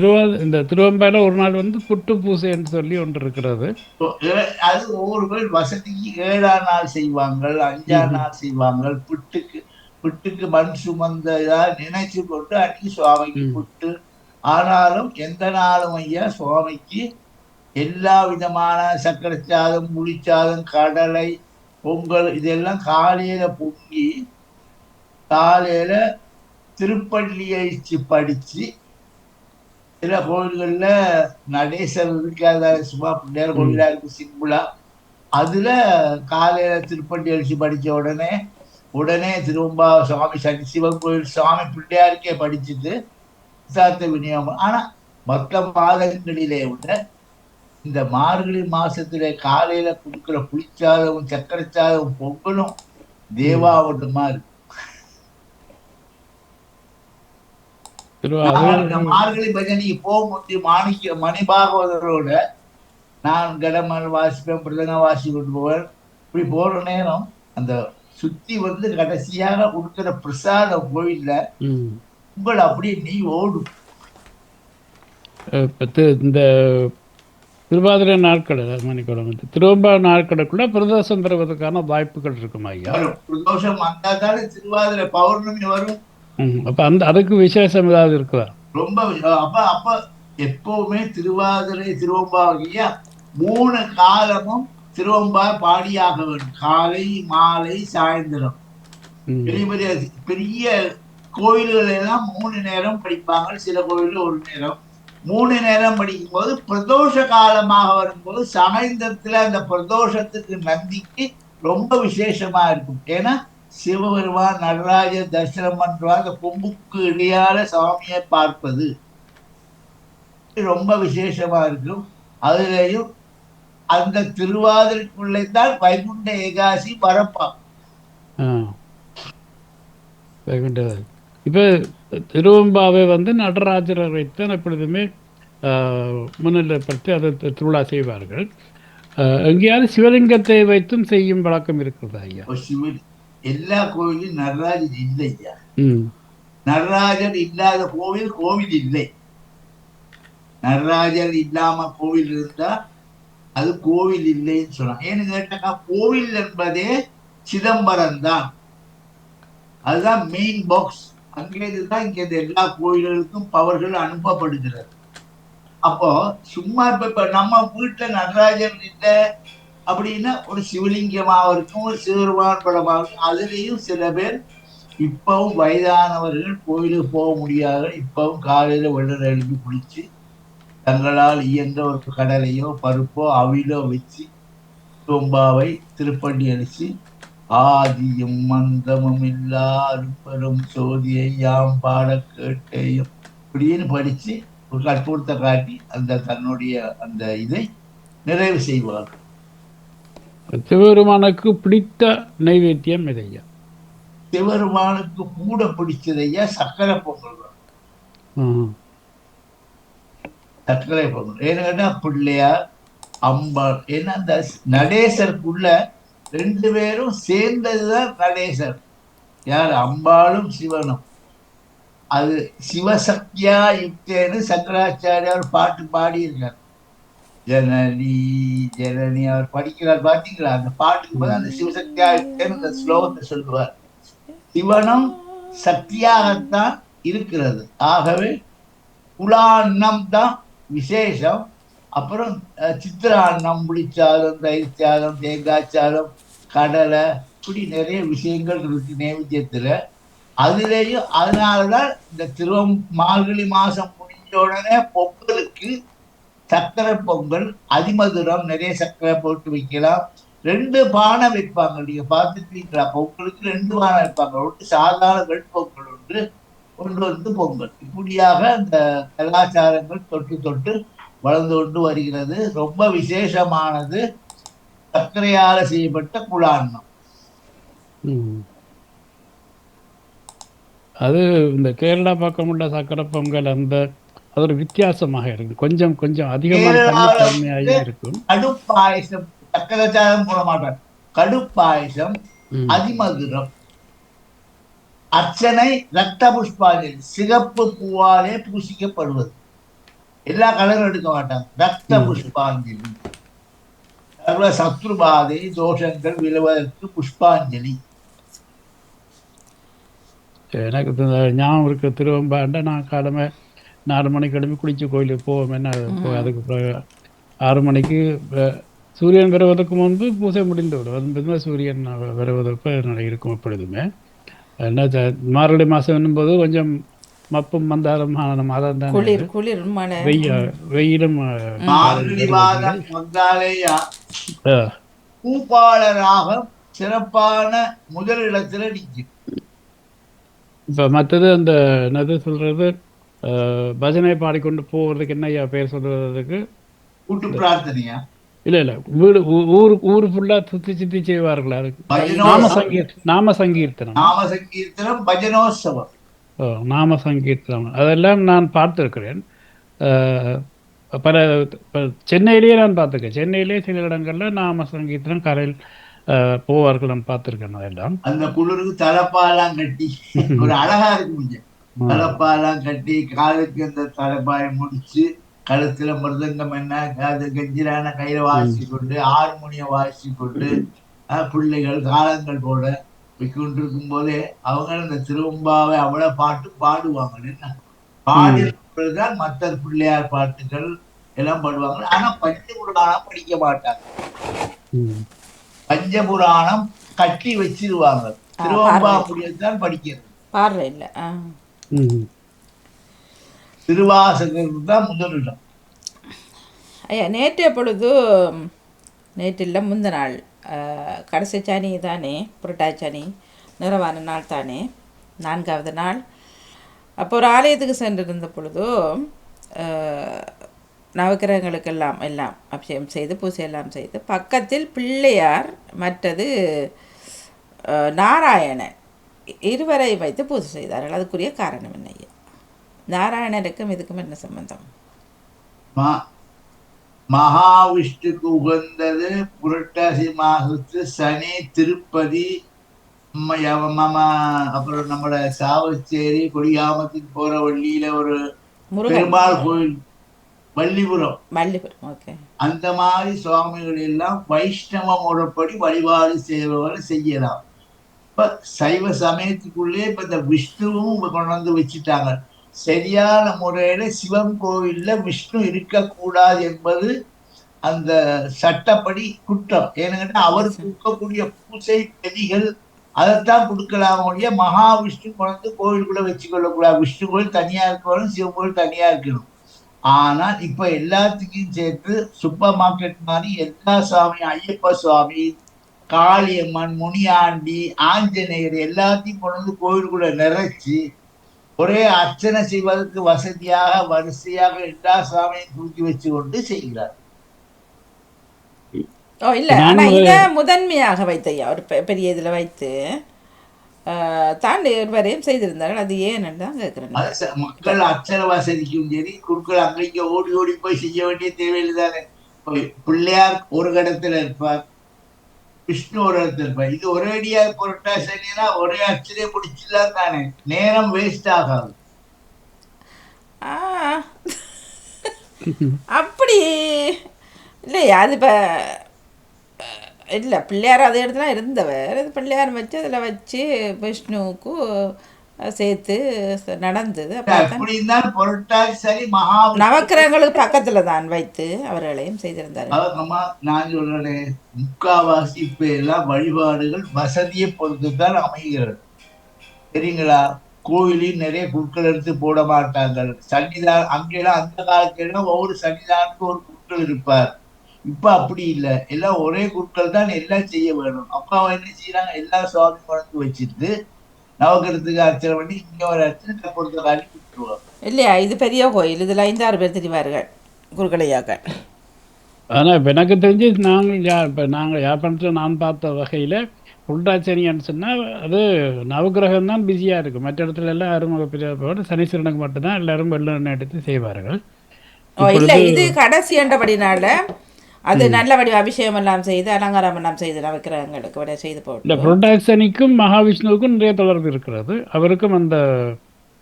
திருவா இந்த திருவம்பாயில ஒரு நாள் வந்து புட்டு பூசைன்னு சொல்லி ஒன்று இருக்கிறது அது ஒவ்வொரு பேர் வசதிக்கு ஏழாம் நாள் செய்வாங்க அஞ்சாம். நாள் செய்வாங்க புட்டுக்கு புட்டுக்கு மண் சுமந்ததா நினைச்சு கொண்டு அன்னைக்கு சுவாமிக்கு. புட்டு ஆனாலும் எந்த நாளும் ஐயா சுவாமிக்கு எல்லா விதமான சக்கரை சாதம் புளிச்சாதம் கடலை பொங்கல் இதெல்லாம் காலையில பொங்கி காலையில திருப்பள்ளி எழுச்சி படிச்சு சில கோயில்கள்ல நடேசர் இருக்காத சும்மா பிள்ளையார் கோயிலா இருக்கு சிம்பிளா. அதுல காலையில திருப்பள்ளி எழுச்சி படிச்ச உடனே உடனே திரும்ப சுவாமி சனி சிவன் கோயில் சுவாமி பிள்ளையாருக்கே படிச்சுட்டு சாத்த விநியோகம். ஆனா மற்ற மாதங்களிலே விட இந்த மார்கழி மாசத்துல காலையில கொடுக்குற புளிச்சாதமும் சக்கரை சாதமும் பொங்கலும் தேவாவட்டமா இருக்கு திருவா நான் இந்த அது மார்கழி பஜனைக்கு போகும்போது மாணிக்க மணிபாகவதரோட நான் கடமல் வாசிப்பேன் பிரதங்க வாசி கொண்டு போவேன் இப்படி போற நேரம் அந்த சுத்தி வந்து கடைசியாக கொடுக்கிற பிரசாதம் கோயில்ல. உங்கள் அப்படியே நீ ஓடும் இந்த திருவாதிரை நாட்கள் மணிக்கூடம் திருவம்பா நாட்களுக்குள்ள பிரதோஷம் பெறுவதற்கான வாய்ப்புகள் இருக்குமா ஐயா பிரதோஷம் வந்தா தானே திருவாதிரை பௌர்ணமி வரும். அப்ப அந்த அதுக்கு விசேஷம் ஏதாவது இருக்குதா? ரொம்ப. அப்ப அப்ப எப்பவுமே திருவாதிரை திருவம்பாவையா மூணு காலமும் திருவம்பா பாடியாக வேண்டும். காலை மாலை சாயந்தரம். பெரிய பெரிய பெரிய கோயில்கள் எல்லாம் மூணு நேரம் படிப்பாங்க. சில கோயில்கள் ஒரு நேரம். மூணு நேரம் படிக்கும்போது பிரதோஷ காலமாக வரும்போது சாயந்தரத்துல அந்த பிரதோஷத்துக்கு நந்திக்கு ரொம்ப விசேஷமா இருக்கும். ஏன்னா சிவபெருமான் நடராஜர் தரிசனம் பண்றா அந்த கொம்புக்கு இடையால சாமியை பார்ப்பது. ரொம்ப விசேஷமா இருக்கும். அதுலயும் அந்த திருவாதிரைக்குள்ளே தான் வைகுண்ட ஏகாசி வரப்பா ஆ. வைகுண்டவர் இப்போ திருவம்பாவை வந்து நடராஜரை வைத்து எப்பொழுதுமே முன்னிலைப்படுத்தி அதை திருவிழா செய்வார்கள். எங்கேயாவது சிவலிங்கத்தை வைத்தும் செய்யும் வழக்கம் இருக்கிறதா ஐயா? எல்லா கோயிலும் நடராஜர் இல்லையா? நடராஜர் இல்லாத கோவில் கோவில் இல்லை. நடராஜர் இல்லாம கோவில் இருந்தா அது கோவில் இல்லைன்னு சொல்லலாம் ஏன்னு கேட்டாக்கா கோவில் என்பதே சிதம்பரம் தான். அதுதான் மெயின் பாக்ஸ் அங்கேருந்து தான் இங்க இந்த எல்லா கோயில்களுக்கும் பவர்கள் அனுப்பப்படுகிறது. அப்போ சும்மா இப்ப இப்ப நம்ம வீட்டுல நடராஜர் இல்லை அப்படின்னா ஒரு சிவலிங்கமாக இருக்கும் ஒரு சிவருமான் படமாக இருக்கும். அதுலேயும் சில பேர் இப்பவும் வயதானவர்கள் கோயிலுக்கு போக முடியாது இப்பவும் காலையில் வெள்ளம் எழுப்பி குளிச்சு தங்களால் இயன்ற ஒரு கடலையோ பருப்போ அவிலோ வச்சு சோம்பாவை திருப்பண்டி அடிச்சு ஆதியும் மந்தமும் எல்லாரும் பெரும் சோதியை யாம் பாட கேட்டேயும் இப்படின்னு படித்து ஒரு கற்பூரத்தை காட்டி அந்த தன்னுடைய அந்த இதை நிறைவு செய்வார்கள். சிவபெருமானுக்கு பிடித்த நைவேத்தியம் இது ஐயா சிவருமானுக்கு கூட பிடிச்சதையா சக்கரை பொங்கல். சர்க்கரை பொங்கல். ஏன்னு கேட்டா பிள்ளையார் அம்பாள் ஏன்னா அந்த நடேசருக்குள்ள ரெண்டு பேரும் சேர்ந்ததுதான் நடேசர். யார்? அம்பாளும் சிவனும். அது சிவசக்தியா யுக்தேன்னு சங்கராச்சாரியார் பாட்டு பாடியிருக்கார். ஜனனி ஜனனி அவர் படிக்கிறார் பாத்தீங்களா அந்த பாட்டுக்கு போது அந்த சிவசக்தியா யுக்தேன்னு அந்த ஸ்லோகத்தை சொல்லுவார். சிவனம் சக்தியாகத்தான் இருக்கிறது. ஆகவே புலாண்ணம் தான் விசேஷம். அப்புறம் சித்திராண்ணம் புளிச்சாதம் தயிர் தேங்காய் சாதம் கடலை இப்படி நிறைய விஷயங்கள் இருக்கு நைவேத்தியத்துல. அதுலேயும் அதனாலதான் இந்த திருவம் மார்கழி மாசம் முடிஞ்ச உடனே பொங்கலுக்கு சர்க்கரை பொங்கல் அதிமதுரம் நிறைய சர்க்கரை போட்டு வைக்கலாம். ரெண்டு பானை வைப்பாங்க. நீங்க பார்த்துருக்கீங்களா? பொங்கலுக்கு ரெண்டு பானை வைப்பாங்க. ஒன்று சாதாரண வெண்பொங்கல் ஒன்று ஒன்று வந்து பொங்கல். இப்படியாக அந்த கலாச்சாரங்கள் தொட்டு தொட்டு வளர்ந்து கொண்டு வருகிறது. ரொம்ப விசேஷமானது சர்க்கரையால் செய்யப்பட்ட குழாண்ணம் அது இந்த கேரளா பக்கம் உள்ள சக்கரை பொங்கல் அந்த அது ஒரு வித்தியாசமாக இருக்கு கொஞ்சம் கொஞ்சம் அதிகமான தன்மையாக இருக்கும். கடுப்பாயசம் சர்க்கரை சாதம் போட மாட்டாங்க கடுப்பாயசம். அதிமதுரம். அர்ச்சனை ரத்த புஷ்பாஞ்சலி சிகப்பு பூவாலே பூசிக்கப்படுவது. எல்லா கலரும் எடுக்க மாட்டாங்க ரத்த புஷ்பாஞ்சலி. சர்வ சத்ருபாதை தோஷங்கள் விழுவதற்கு புஷ்பாஞ்சலி. எனக்கு ஞாபகம் இருக்கு திருவம்பாண்ட நான் காலமே நாலு மணிக்கு கிளம்பி குளிச்சு கோயிலுக்கு போவோம். என்ன போய் அதுக்கு பிறகு ஆறு மணிக்கு சூரியன் வருவதற்கு முன்பு பூஜை முடிந்து விடும். சூரியன் வருவதற்கு நட- இருக்கும் எப்பொழுதுமே. என்ன மார்கழி மாதம் என்னும்போது கொஞ்சம் மப்பும் மந்தாரமான மாதம் தான் குளிர் குளிர் மழை. வெய்ய வெயிலும் பூபாலராக சிறப்பான முதலிடத்துல நிற்கும் இப்ப மற்றது அந்த என்னது சொல்றது? பஜனை பாடிக்கொண்டு போவதுக்கு என்ன ஐயா பேர் சொல்றதுக்கு இல்ல இல்ல. வீடு ஊரு ஊரு ஃபுல்லா சுத்தி சுத்தி செய்வார்கள் அதுக்கு. நாம பஜனோத்சவம் சங்கீர் நாம சங்கீர்த்தனம். நாம சங்கீர்த்தனம் பஜனோத்சவம். ஓ, நாம சங்கீர்த்தனம். அதெல்லாம் நான் பார்த்திருக்கிறேன். பல சென்னையிலேயே நான் பார்த்திருக்கேன். சென்னையிலேயே சில இடங்கள்ல நாம சங்கீர்த்தனம் கரையில் போவார்கள் நான் பார்த்திருக்கேன் அதெல்லாம். அந்த குளிருக்கு தலைப்பாலாம் கட்டி ஒரு அழகா இருக்கு தலைப்பாலாம் கட்டி காலுக்கு அந்த தலைப்பாயை முடிச்சு கழுத்துல மிருதங்கம் என்ன? அது கஞ்சிரான கையில வாசி கொண்டு ஹார்மோனியம் வாசி கொண்டு பிள்ளைகள் காலங்கள் போட கொண்டிருக்கும் போதே அவங்க இந்த திருவம்பாவை அவ்வளவு பாட்டு பாடுவாங்க என்ன? பாடிதான் மற்ற பிள்ளையார் பாட்டுகள் எல்லாம் பாடுவாங்க. ஆனா பஞ்சபுராணம் படிக்க மாட்டாங்க. பஞ்சபுராணம் கட்டி வச்சிருவாங்க. திருவம்பாபுரியத்தான் படிக்கிறது. பாடுற இல்லை. திருவாசகருக்கு தான் முதலிடம். ஐயா நேற்றைய பொழுது நேற்று இல்லை முந்த நாள். கடைசி சனி தானே புரட்டா சனி நிறவான நாள் தானே நான்காவது நாள். அப்போ ஒரு ஆலயத்துக்கு சென்றிருந்த பொழுது ஆ, நவக்கிரகங்களுக்கெல்லாம் எல்லாம் அபிஷேகம் செய்து பூஜை எல்லாம் செய்து பக்கத்தில் பிள்ளையார் மற்றது நாராயணன். இருவரை வைத்து பூஜை செய்தார்கள். அதுக்குரிய காரணம் என்ன ஐயா? நாராயணருக்கும் இதுக்கும் என்ன சம்பந்தம்? மா- மகாவிஷ்ணுக்கு உகந்தது புரட்டாசி மாசத்து சனி திருப்பதி அப்புறம் நம்மளோட சாவச்சேரி கொடியாமத்துக்கு போற வழியில ஒரு பெருமாள் கோயில் வள்ளிபுரம். வள்ளிபுரம் ஓகே. அந்த மாதிரி சுவாமிகள் எல்லாம் வைஷ்ணவ முறைப்படி வழிபாடு செய்பவர் செய்யலாம். இப்ப சைவ சமயத்துக்குள்ளே இப்ப இந்த விஷ்ணுவும் இப்ப கொண்டு வந்து வச்சுட்டாங்க. சரியான முறையில சிவன் கோவில்ல விஷ்ணு இருக்கக்கூடாது என்பது அந்த சட்டப்படி குற்றம். ஏன்னு அவருக்கு இருக்கக்கூடிய பூசை பெதிகள் அதைத்தான் கொடுக்கலாம் ஒழிய மகாவிஷ்ணு கொண்டு கோவிலுக்குள்ள வச்சுக்கொள்ளக்கூடாது. விஷ்ணு கோயில் தனியா இருக்கணும் சிவன் கோயில் தனியா இருக்கணும். ஆனா இப்ப எல்லாத்துக்கும் சேர்த்து சூப்பர் மார்க்கெட் மாதிரி எல்லா சுவாமி ஐயப்ப சுவாமி காளியம்மன் முனியாண்டி ஆஞ்சநேயர் எல்லாத்தையும் கொண்டு வந்து கோயிலுக்குள்ள நிறைச்சு ஒரே அர்ச்சனை செய்வதற்கு வசதியாக வரிசையாக எல்லா சுவாமியும் தூக்கி வச்சு கொண்டு செய்கிறார். ஓ இல்லை. நான் ஆனால் இதை முதன்மையாக வைத்தையா ஒரு பெ- பெரிய இதில் வைத்து ஆஹ், தாண்டி வரையும் செய்திருந்தார்கள். அது ஏன்னு தான் கேட்குறேன். மக்கள் அர்ச்சனை வசதிக்கும் சரி குருக்கள் அங்கங்க ஓடி ஓடி போய் செய்ய வேண்டிய தேவையில்லை தானே. பிள்ளையார் ஒரு இடத்துல இருப்பார். விஷ்ணு ஒரு இடத்துல இருப்பார் இது ஒரே அடியா புரட்டா சரினா ஒரே அர்ச்சனையை பிடிச்சிடலாம் தானே. நேரம் வேஸ்ட் ஆகாது. அப்படி. இல்லையா அது இப்போ இல்லை பிள்ளையார் அதை இடத்துல இருந்தவர். பிள்ளையார் வச்சு அதில் வச்சு விஷ்ணுவுக்கு சேர்த்து நடந்தது. மகா நவக்கிரகங்களுக்கு பக்கத்தில் தான் வைத்து அவர்களையும் செய்திருந்தார்கள். முக்காவாசி இப்ப எல்லாம் வழிபாடுகள் வசதியை பொறுத்து தான் அமைகிறது. சரிங்களா? கோயிலையும் நிறைய குழுக்கள் எடுத்து போட மாட்டாங்க சன்னிதானம் அங்கெல்லாம் அந்த காலத்துல ஒவ்வொரு சன்னிதானத்துக்கும் ஒரு குழுக்கள் இருப்பார். இப்ப அப்படி இல்லை. எல்லாம் ஒரே குழுக்கள் தான் எல்லாம் செய்ய வேணும். அப்பா என்ன செய்யறாங்க எல்லா சுவாமி குழந்தை வச்சுட்டு நவகிரத்துக்கு அர்ச்சனை பண்ணி இங்க ஒரு அர்ச்சனை பொறுத்த காலி விட்டுருவாங்க இல்லையா? இது பெரிய கோயில். இதில் ஐந்தாறு பேர் தெரிவார்கள் குருக்களையாக்கள் ஆனா இப்ப எனக்கு தெரிஞ்சு நாங்கள் யா இப்போ நாங்கள் யாழ்ப்பாணத்தில் நான் பார்த்த வகையில புல்டாச்சனின்னு சொன்னா அது நவகிரகம் தான் பிஸியாக இருக்கும். மற்ற இடத்துல எல்லாம் அருமக பிரியாவோட சனீஸ்வரனுக்கு மட்டும்தான் எல்லாரும் வெள்ளம் எடுத்து செய்வார்கள். இது கடைசி என்றபடினால அது நல்லபடி அபிஷேகம் எல்லாம் செய்து அலங்காரம் எல்லாம் செய்து நவக்கிரகங்களுக்கு விட செய்து இந்த போட்டு புரட்டாசனிக்கும் மகாவிஷ்ணுவுக்கும் நிறைய தொடர்பு இருக்கிறது. அவருக்கும் அந்த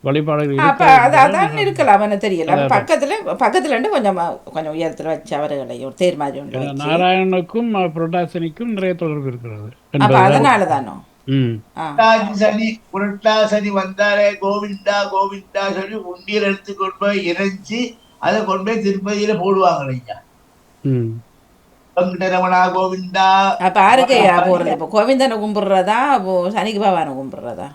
வழிபாடுகள் அப்ப அது அதான் இருக்கலாம் என்ன தெரியல. பக்கத்துல பக்கத்துல இருந்து கொஞ்சம் கொஞ்சம் உயரத்துல வச்சு அவர்களை ஒரு தேர் மாதிரி ஒன்று நாராயணனுக்கும் புரட்டாசனிக்கும் நிறைய தொடர்பு இருக்கிறது. அப்ப. அதனால தானோ? சனி புரட்டா சனி வந்தாலே கோவிந்தா கோவிந்தா சொல்லி உண்டியல் எடுத்து கொண்டு போய் இறைச்சி அதை கொண்டு போய் திருப்பதியில போடுவாங்க ஐயா ம். வெங்கடரமணா கோவிந்தா அப்ப யாருக்கு ஐயா போறது? இப்போ கோவிந்தனை கும்பிடுறதா? சனிக்கு பகவானை கும்பிடுறதா?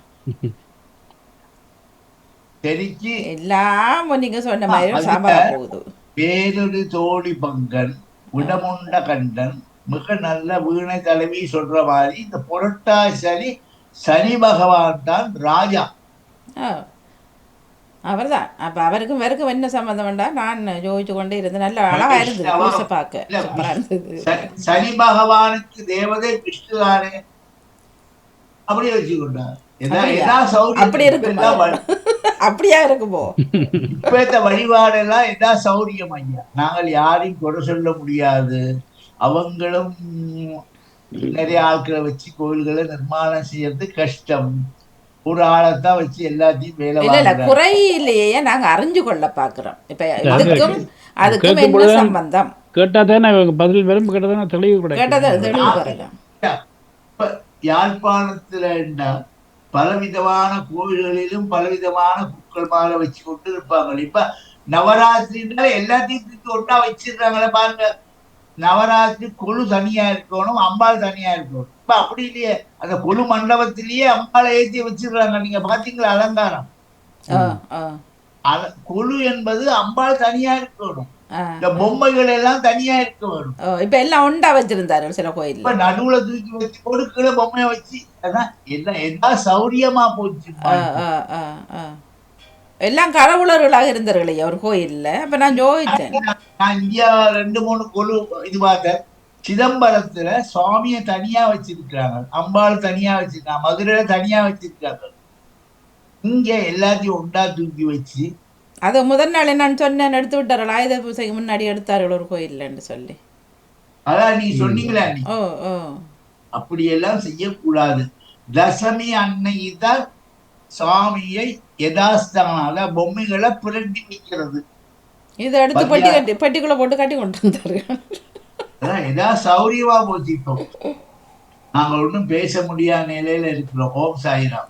தெரிச்சு எல்லாம் நீங்க சொன்ன மாதிரி சாம்பாரா போகுது. வேறொரு தோழி பங்கன் விடமுண்ட கண்டன் மிக நல்ல வீணை தலைவி சொல்ற மாதிரி இந்த புரட்டாசி சனி சனி பகவான் தான் ராஜா ஆ அவர்தான். அப்ப அவருக்கும் வெறுக்கும் என்ன சம்மந்தம் வேண்டா நான் யோசிச்சு கொண்டே இருந்து நல்ல அழகா இருந்தது. புதுசை பார்க்க. இருந்தது. சனி பகவானுக்கு தேவதை விஷ்ணு தானே. அப்படி? எதா சௌரியம் அப்படி இருக்குமா? எல்லாம் அப்படியா இருக்குமோ? இப்ப இந்த வழிபாடெல்லாம் எதா சௌரியம் ஐயா. நாங்கள் யாரையும் குறை சொல்ல முடியாது. அவங்களும் நிறைய ஆட்களை வச்சு கோயில்களை நிர்மாணம் செய்யறது கஷ்டம். ஒரு ஆளைத்தான் வச்சு எல்லாத்தையும் வேலை இல்ல இல்ல. குறை இல்லையே நாங்க அறிஞ்சு கொள்ள பாக்குறோம். இப்ப அது இதுக்கும் அதுக்கும் என்ன சம்பந்தம்? கேட்டால் தானே பதில் வரும் கேட்டால் தானே தெளிவு கேட்டதை கிடைக்கும் தெளிவு இப்ப யாழ்ப்பாணத்துல என்ன பலவிதமான கோயில்களிலும் பலவிதமான பூக்கள் மாலை வச்சு கொண்டு இருப்பாங்க. இப்ப நவராத்திரினால எல்லாத்தையும் தூக்கி ஒட்டா வச்சிருக்காங்களே பாருங்க. நவராத்திரி கொழு தனியா இருக்கணும் அம்பாள் தனியா இருக்கணும். இப்ப அப்படி இல்லையே. அந்த கொழு மண்டபத்திலேயே அம்பாளை ஏத்தி வச்சிருக்காங்க நீங்க பாத்தீங்களா? அலங்காரம். கொழு என்பது அம்பாள் தனியா இருக்கணும் ஆ. இந்த பொம்மைகள் எல்லாம் தனியா இருக்க வேணும் இப்ப எல்லாம் உண்டா வச்சிருந்தாரு சில கோயில்ல. இப்ப நடுவுல தூக்கி வச்சு கொடுக்கிற பொம்மையை வச்சு அதான் எல்லாம் எல்லாம் சௌரியமா போச்சு ஆ, ஆ, ஆ, ஆ. எல்லாம் கடவுளர்களாக இருந்தார்களே ஒரு கோயில்ல. அப்ப நான் ஜோதிச்சேன் நான் இந்தியா ரெண்டு மூணு கொழு இது பார்த்தேன் சிதம்பரத்துல சுவாமியை தனியா வச்சிருக்கிறாங்க. அம்பாள் தனியா வச்சிருக்காங்க மதுரையில தனியா வச்சிருக்காங்க. இங்க எல்லாத்தையும் ஒண்டா தூக்கி வச்சு அது முதல் நாள் என்னன்னு சொன்னேன் எடுத்து விட்டார்கள் ஆயுத பூசைக்கு முன்னாடி எடுத்தார்கள் ஒரு கோயில்லன்னு சொல்லி. அதான் நீ சொன்னீங்களா நீ ஓ ஓ. அப்படியெல்லாம் செய்யக்கூடாது. தசமி அன்னைக்கு தான் சுவாமியை யதாஸ்தானம் அதாவது பொம்மைகளை புரட்டி வைக்கிறது இதை எடுத்து பெட்டி கட்டி பெட்டிக்குள்ள போட்டு கட்டி கொண்டு வந்தார்கள். அதான் ஏதாவது சௌரியமா போச்சு இப்போ. நாங்கள் ஒன்றும் பேச முடியாத நிலையில இருக்கிறோம் ஓம் சாயிராம்.